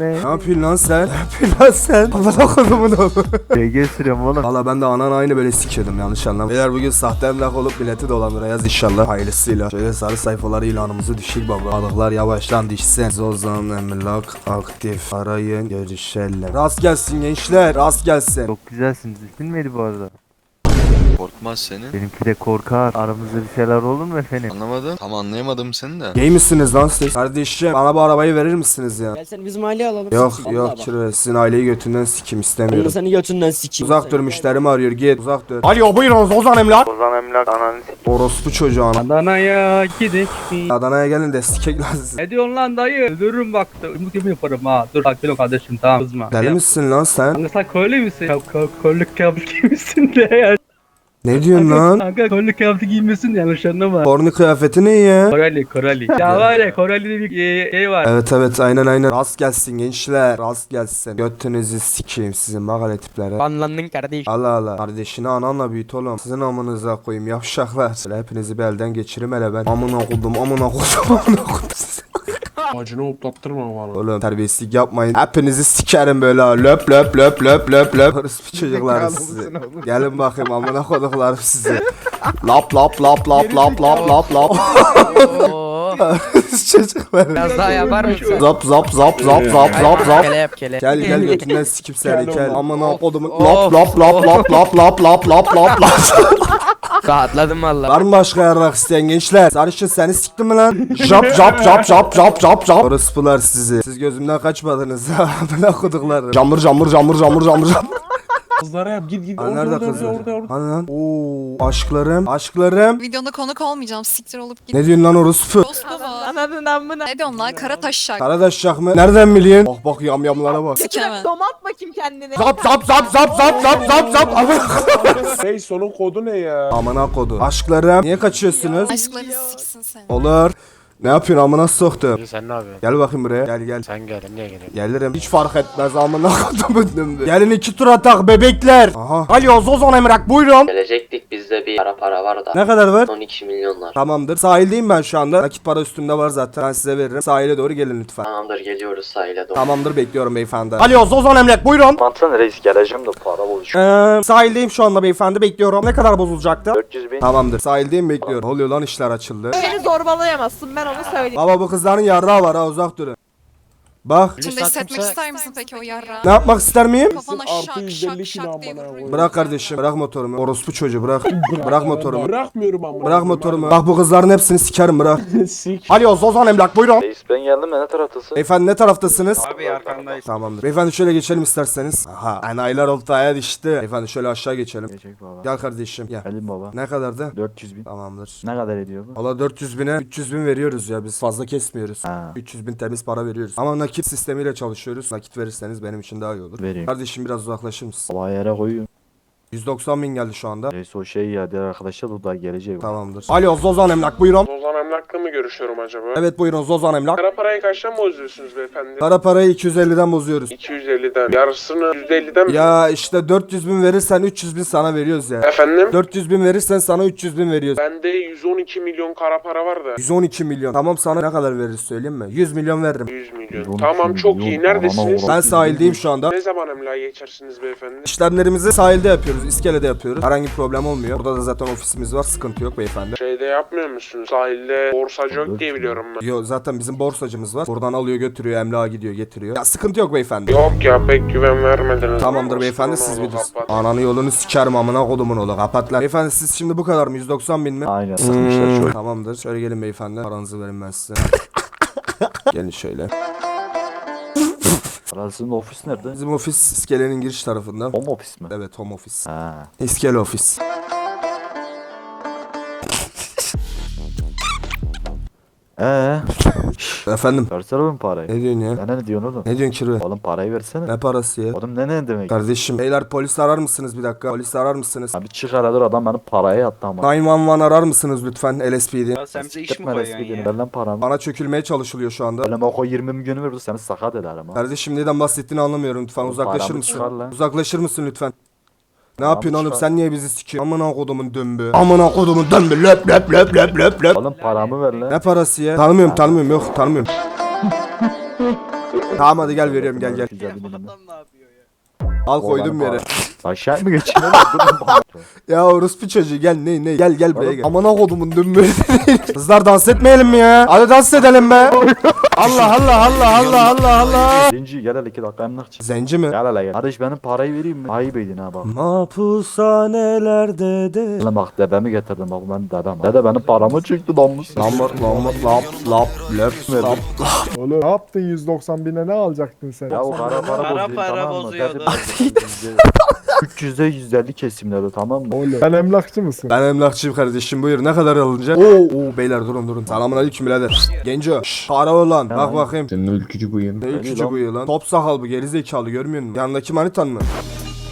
Ne yapıyorsun lan sen? Ne yapıyorsun lan sen? Amına kodumun oğlu. BG sürüyorum oğlum. Valla ben de anan aynı böyle sikiyordum yanlış anlama. Beyler bugün sahte emlak olup milleti dolandıracağız inşallah. Hayırlısıyla. Şöyle sarı sayfaları ilanımızı düşük baba. Balıklar yavaştan düşsün. Zozan emlak aktif. Arayın görüşelim. Rast gelsin gençler. Rast gelsin. Çok güzelsiniz. Neydi bu arada? Korkmaz senin. Benimki de korkar. Aramızda bir şeyler olur mu efendim? Anlamadım. Tam anlayamadım seni de. Gay misiniz lan siz? Kardeşim bana bu arabayı verir misiniz ya? Gel seni bizim aileye alalım. Yok Sikeyim. yok Vallahi bak. kirve sizin aileyi götünden sikim Ben istemiyorum. seni götünden sikeyim. Uzak dur müşterimi arıyor git uzak dur. Alo buyurun Ozan Emlak. Ozan Emlak ananı Orospu çocuğu ana. Adana'ya mi? Adana'ya gelin destek lazım. Ne diyorsun lan dayı? Öldürürüm bak. Umut gibi yaparım ha. Dur sakin ol kardeşim tamam kızma. Deli misin lan sen? Kanka sen köylü müsün? Ya kö köylük kıyafeti giymişsin de ya. Ne diyorsun lan? Kanka köylük kıyafeti giymişsin de yanlış anlama. Porno kıyafeti ne ya? Koreli Koreli. Ya var ya Koreli bir e, şey var. Evet evet aynen aynen. Rast gelsin gençler. Rast gelsin. Götünüzü sikeyim sizin bak hele tiplere. Banlandın kardeş. Allah Allah. Kardeşini ananla büyüt oğlum. Sizin amınıza koyayım yavşaklar. Hepinizi bir elden geçirim hele ben. Amına koydum amına koydum amına koydum. Acını hoplattırma valla. Oğlum terbiyesizlik yapmayın. Hepinizi sikerim böyle ha. Löp löp löp löp löp löp. Orospu çocuklar sizi. Gelin bakayım amına koduklarım sizi. Lap lap lap lap lap lap lap lap. Çocuklar. Biraz daha yapar mısın? Zap zap zap zap zap zap zap. Kele yap kele. Gel gel götünden sikip seni Gel. Amına kodumun. Of, Lap lap lap lap lap lap lap lap lap lap. Rahatladım valla. Var mı başka yarrak isteyen gençler? Sarışın seni siktim mi lan? Jap jap jap jap jap jap jap. Orospular sizi. Siz gözümden kaçmadınız. Amına koduklarım. Camur camur camur camur camur camur. Kızlara yap git git. Ha, Orada, nerede orada, kızlar? Orada orada. Hani lan? Oo, aşklarım, aşklarım. Videonda konuk olmayacağım. Siktir olup git. Ne diyorsun lan orospu? Dost baba. Anladın amına. Ne diyorsun lan? Kara taşşak. Karadaşşak mı? Nereden biliyorsun? Bak bak yamyamlara bak. Sikemem. Domat bakayım kendini. Zap zap zap zap zap zap zap zap. Hey sonun kodu ne ya? Amına kodu. Aşklarım. Niye kaçıyorsunuz? Aşklarını siksin seni. Olur. Ne yapıyorsun amına soktu? Sen ne yapıyorsun? Gel bakayım buraya. Gel gel. Sen gel, niye geliyorsun? Gelirim. Hiç fark etmez amına döndü. Gelin iki tur atak bebekler. Aha. Alo Zozon Emrak buyurun. Gelecektik bizde bir para para var da. Ne kadar var? 12 milyonlar. Tamamdır. Sahildeyim ben şu anda. Nakit para üstümde var zaten. Ben size veririm. Sahile doğru gelin lütfen. Tamamdır geliyoruz sahile doğru. Tamamdır bekliyorum beyefendi. Alo Zozon Emlak buyurun. Mantıklı reis geleceğim de para buluş. Ee, sahildeyim şu anda beyefendi bekliyorum. Ne kadar bozulacaktı? 400 bin. Tamamdır. Sahildeyim bekliyorum. Ne oluyor lan işler açıldı. Beni zorbalayamazsın ben onu söyleyeyim. Baba bu kızların yarrağı var ha uzak durun. Bak. Şimdi hissetmek ister misin peki o yarrağı? Ne yapmak ister miyim? Kafana şak 150 şak kilo şak diye amına. Bırak kardeşim. Bırak motorumu. Orospu çocuğu bırak. bırak motorumu. Bırakmıyorum ama. Bırak motorumu. Bak bu kızların hepsini sikerim bırak. Sik. Alo Zozan Emlak buyurun. Reis ben geldim ne taraftasın? Beyefendi ne taraftasınız? Abi arkandayız. Tamamdır. Beyefendi şöyle geçelim isterseniz. Aha. Enayiler oltaya düştü. Beyefendi şöyle aşağı geçelim. Geçecek baba. Gel kardeşim gel. Gelin baba. Ne kadardı? 400 bin. Tamamdır. Ne kadar ediyor bu? Valla 400 bine 300 bin veriyoruz ya biz fazla kesmiyoruz. Ha. 300 bin temiz para veriyoruz. Ama nakit sistemiyle çalışıyoruz. Nakit verirseniz benim için daha iyi olur. Vereyim. Kardeşim biraz uzaklaşır mısın? Baba yere koyuyorum. 190 bin geldi şu anda. Reis o şey ya diğer arkadaşlar da daha gelecek. Tamamdır. Alo Zozan Emlak buyurun. Ozan Emlak'la mı görüşüyorum acaba? Evet buyurun Zozan Emlak. Kara parayı kaçtan bozuyorsunuz beyefendi? Kara parayı 250'den bozuyoruz. 250'den. Yarısını %50'den mi? Ya işte 400 bin verirsen 300 bin sana veriyoruz ya. Efendim? 400 bin verirsen sana 300 bin veriyoruz. Bende 112 milyon kara para var da. 112 milyon. Tamam sana ne kadar veririz söyleyeyim mi? 100 milyon veririm. 100 milyon. 112 Tamam çok milyon. iyi. Neredesiniz? Ben sahildeyim şu anda. Ne zaman emlağa geçersiniz beyefendi? İşlemlerimizi sahilde yapıyoruz, iskelede yapıyoruz. Herhangi bir problem olmuyor. Burada da zaten ofisimiz var, sıkıntı yok beyefendi. Şeyde yapmıyor musunuz? Sahilde borsacı yok diye biliyorum ben. Yo zaten bizim borsacımız var. Buradan alıyor götürüyor, emlağa gidiyor getiriyor. Ya sıkıntı yok beyefendi. Yok ya pek güven vermediniz. Tamamdır Ama beyefendi siz bilirsiniz. Ananı yolunu sikerim amına kodumun oğlu kapat lan. Beyefendi siz şimdi bu kadar mı? 190 bin mi? Aynen sıkmışlar Hmm, çok. Tamamdır. Şöyle gelin beyefendi. Paranızı verin ben size. gelin şöyle. Parasının ofis nerede? Bizim ofis iskelenin giriş tarafında. Home ofis mi? Evet home office. Ha. İskele ofis. Eee? Efendim. Versene oğlum parayı. Ne diyorsun ya? Ne ne diyorsun oğlum? Ne diyorsun kirve? Oğlum parayı versene. Ne parası ya? Oğlum ne ne demek? Kardeşim. Beyler polis arar mısınız bir dakika? Polis arar mısınız? Abi çık aradır adam benim parayı attı ama. 911 arar mısınız lütfen LSPD? Ya sen bize iş mi Gitme koyuyorsun resmi ya? Ver lan paramı. Bana çökülmeye çalışılıyor şu anda. Öyle o 20 milyonu verir seni sakat ederim ha. Kardeşim neden bahsettiğini anlamıyorum lütfen uzaklaşır paramı mısın? çıkar lan. Uzaklaşır mısın lütfen? Ne yapıyorsun oğlum sen niye bizi sikiyorsun? Amına kodumun dömbü. Amına kodumun dömbü löp löp löp löp löp löp. Oğlum paramı ver lan. Ne parası ya? Tanımıyorum tanımıyorum yok tanımıyorum. Tamam hadi gel veriyorum gel gel. Güzel bir dilim. Al koydum yere. Aşağı mı bak. Ya orospu çocuğu gel ne ne gel gel buraya gel. Amına kodumun dümbür. Kızlar dans etmeyelim mi ya? Hadi dans edelim be. Allah Allah Allah Allah Allah Allah. Zenci gel hele iki dakika emlakçı. Zenci mi? Gel hele gel. Kardeş benim parayı vereyim mi? Ayıp edin ha bak. Mahpushanelerde de. Lan bak dedemi getirdim bak ben dedem. Dede benim paramı çıktı dammış. Lambar lambar lap lap lap lap. Oğlum ne yaptın 190 bine ne alacaktın sen? Ya o kara para Kara bozuyor para tamam mı? bozuyordu. Dedim, 300'e 150 kesimlerde tamam mı? Oğlum sen emlakçı mısın? Ben emlakçıyım kardeşim buyur ne kadar alınacak? Oo, oo beyler durun durun. Selamun aleyküm birader. Genco. Şşş para olan. Bak bakayım. Senin ülkücü buyum. Ne ülkücü lan. bu yılan? Top sakal bu gerizekalı görmüyor musun? Yanındaki manitan mı?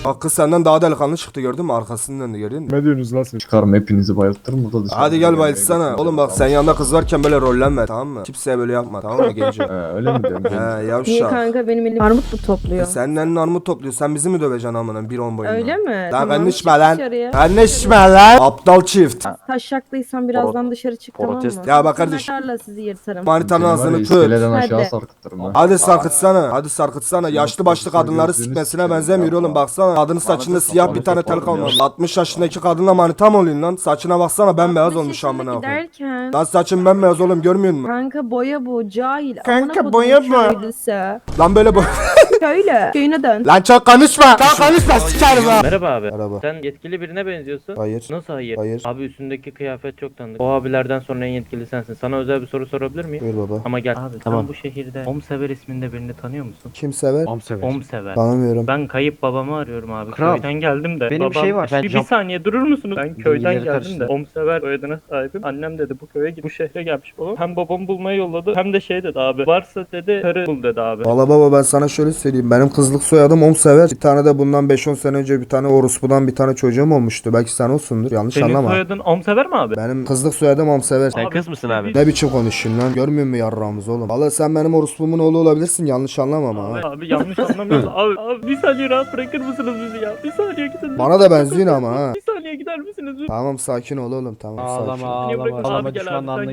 Bak kız senden daha delikanlı çıktı gördün mü? Arkasından da gördün mü? Ne diyorsunuz lan siz? Çıkarım hepinizi bayıltırım burada dışarı. Hadi gel bayılsana. Oğlum bak sen yanında kız varken böyle rollenme tamam mı? Kimseye böyle yapma tamam mı Genco? He, öyle mi diyorum? He Niye yavşak. kanka benim elim armut mu topluyor? Senin elin armut topluyor. Sen bizi mi döveceksin amına bir on boyunca? Öyle mi? Lan Tamam, kardeşme çık lan. dışarıya. Kardeşme lan. Aptal çift. Taşaklıysan birazdan dışarı çık tamam mı? protest. Ya bak kardeşim. Tırnaklarla sizi yırtarım. Manitanın ağzını tut. iskeleden aşağı Hadi. ha. Hadi sarkıtsana. Hadi sarkıtsana. Yaşlı başlı kadınları sikmesine benzemiyor oğlum. Baksana. Kadının saçında siyah bir tane tel kalmamış. 60 yaşındaki kadınla manita mı oluyorsun lan? Saçına baksana bembeyaz 60 olmuş amına koyayım. Derken. Lan saçın bembeyaz oğlum görmüyor musun? Kanka boya bu cahil. Kanka, boya bu. Lan böyle bu. Köylü. Köyüne dön. Lan çok konuşma. Çok konuşma sikerim ha. Merhaba abi. Merhaba. Sen yetkili birine benziyorsun. Hayır. Nasıl hayır? Hayır. Abi üstündeki kıyafet çok tanıdık. O abilerden sonra en yetkili sensin. Sana özel bir soru sorabilir miyim? Buyur baba. Ama gel. Abi sen bu şehirde Omsever isminde birini tanıyor musun? Kim sever? Omsever. Tanımıyorum. Ben kayıp babamı arıyorum abi. Kral, Köyden geldim de. benim bir babam... şey var. Ben Bir, bir saniye durur musunuz? Ben köyden geldim de. karıştı. Omsever soyadına sahibim. Annem dedi bu köye git. Bu şehre gelmiş babam. Hem babamı bulmaya yolladı hem de şey dedi abi. Varsa dedi karı bul dedi abi. Valla baba ben sana şöyle söyleyeyim. Benim kızlık soyadım Om sever. Bir tane de bundan 5-10 sene önce bir tane orospudan bir tane çocuğum olmuştu. Belki sen olsundur. Yanlış Senin anlama. soyadın Omsever mi abi? Benim kızlık soyadım Om sever. Sen kız mısın abi? Ne biçim konuşuyorsun lan? Görmüyor musun yarrağımız oğlum? Valla sen benim orospumun oğlu olabilirsin. Yanlış anlama ama ha. Abi, abi yanlış anlamıyorsun. abi, abi bir saniye rahat bırakır mısınız bizi ya? Bir saniye gidin. Bana da benziyor ama ha. Bir saniye gider misiniz? Tamam sakin ol oğlum tamam sakin. saniye bırakın. Abi gel abi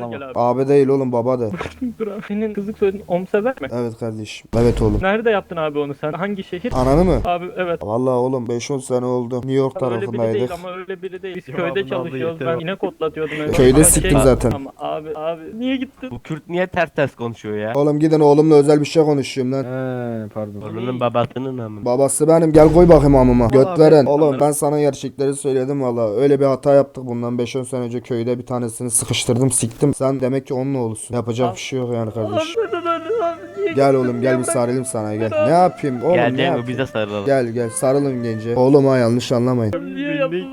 sen gel abi. Değil oğlum baba de. Senin kızlık soyadın Omsever mi? Evet kardeşim. Evet oğlum. Nerede yaptın abi onu sen? Hangi şehir? Ananı mı? Abi evet. Valla oğlum 5-10 sene oldu. New York Öyle biri değil tarafındaydık. ama öyle biri değil. Biz köyde çalışıyoruz. Ben inek otlatıyordum. öyle. Köyde Ama siktim zaten. Ama abi abi niye gittin? Bu Kürt niye ters ters konuşuyor ya? Oğlum gidin oğlumla özel bir şey konuşuyorum lan. He pardon. Onun babasının amına. Babası benim gel koy bakayım amıma. Göt veren. Oğlum ben sana gerçekleri söyledim valla. Öyle bir hata yaptık bundan 5-10 sene önce köyde bir tanesini sıkıştırdım siktim. Sen demek ki onun oğlusun. Yapacak bir şey yok yani kardeş. Abi Gel oğlum gel bir sarılayım sana gel. Ne yapayım oğlum Gel ne yapayım? bize sarılalım. Gel gel sarılın gence. Oğlum ha yanlış anlamayın. Niye yaptın?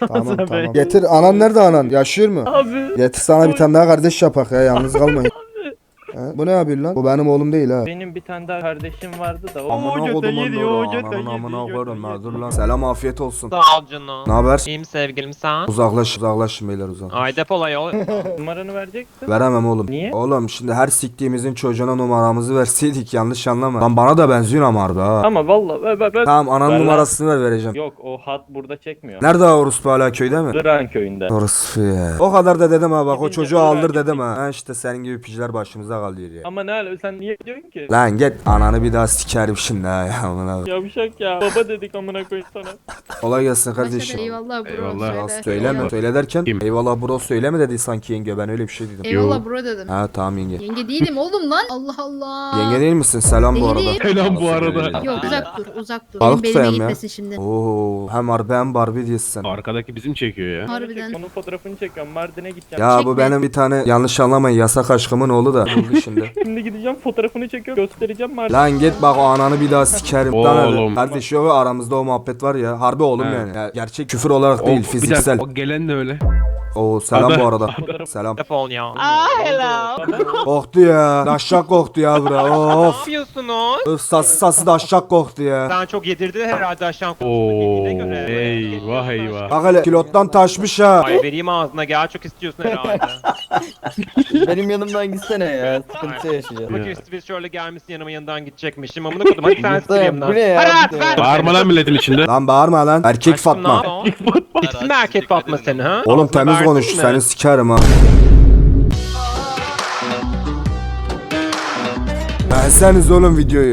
tamam tamam. Getir anan nerede anan? Yaşıyor mu? Abi Getir sana bir tane daha kardeş yapak ya yalnız kalmayın. He? Bu ne yapıyorsun lan? Bu benim oğlum değil ha. benim bir tane daha kardeşim vardı da. o- Amına kodumun doğru ananın amına koyarım ha dur lan. Selam afiyet olsun. Sağ ol canım. Ne haber? İyiyim sevgilim sen. Uzaklaş uzaklaşın beyler uzaklaş. Ay depola yol. Numaranı vereceksin. Veremem oğlum. Niye? Oğlum şimdi her siktiğimizin çocuğuna numaramızı verseydik yanlış anlama. Lan bana da benziyor ama harbi ha. Ama valla ben, ben- Tamam ananın Ver lan. numarasını ver vereceğim. Yok o hat burada çekmiyor. Nerede o orospu hala köyde mi? Irak'ın köyünde. Orospu ya. O kadar da dedim ha bak o Gidince çocuğu Irak'a aldır dedim ha. Ha işte senin gibi piçler başımıza kalıyor ya. Ama ne ala sen niye diyorsun ki? Lan git ananı bir daha sikerim şimdi ha ya amına. Yavşak ya. Baba dedik amına koyayım sana. Kolay gelsin kardeşim. Eyvallah bro. Eyvallah. Söyle. Söyleme. Söyle derken Kim? eyvallah bro söyleme dedi sanki yenge ben öyle bir şey dedim. Eyvallah bro dedim. Ha tamam yenge. Yenge değilim oğlum lan. Allah Allah. Yenge değil misin? Selam bu arada. Değilim. Selam bu arada. Yok uzak dur uzak dur. Balık Benim belime tutayım ya. gitmesin şimdi. Oo hem harbi hem Barbie diyorsun. Arkadaki bizim çekiyor ya. Harbiden. Onun fotoğrafını çekiyorum. Mardin'e gideceğim. Ya bu Çekme. benim bir tane yanlış anlamayın yasak aşkımın oğlu da. Şimdi. Şimdi gideceğim fotoğrafını çekiyorum. Göstereceğim Mardin'e. Lan git bak o ananı bir daha sikerim. Lan hadi. Oğlum. Kardeş yok aramızda o muhabbet var ya. Harbi oğlum He. yani. Ya, gerçek küfür olarak değil fiziksel. o gelen de öyle. Oo selam bu arada. selam. Defol ya. Koktu ya. Daşşak koktu ya bura. Of. yapıyorsunuz? Öf sası sası daşşak koktu ya. Sen çok yedirdi herhalde aşağı Oo, konusunda göre. eyvah eyvah. Bak hele kilottan taşmış ha. Ay vereyim ağzına gel çok istiyorsun herhalde. Benim yanımdan gitsene ya. Sıkıntı yaşayacağız. Bakın biz şöyle gelmişsin yanıma yanından gidecekmişim. Amına kodum hadi sen sikeyim lan. Bu ne ya? Hadi Bu ne? ver. Bağırma lan milletin içinde. Lan bağırma lan. Erkek Aşkım, Fatma. ne yapıyorsun? İsim mi erkek Fatma senin ha? Oğlum temiz Kötü konuş seni sikerim ha. Verseniz oğlum videoyu.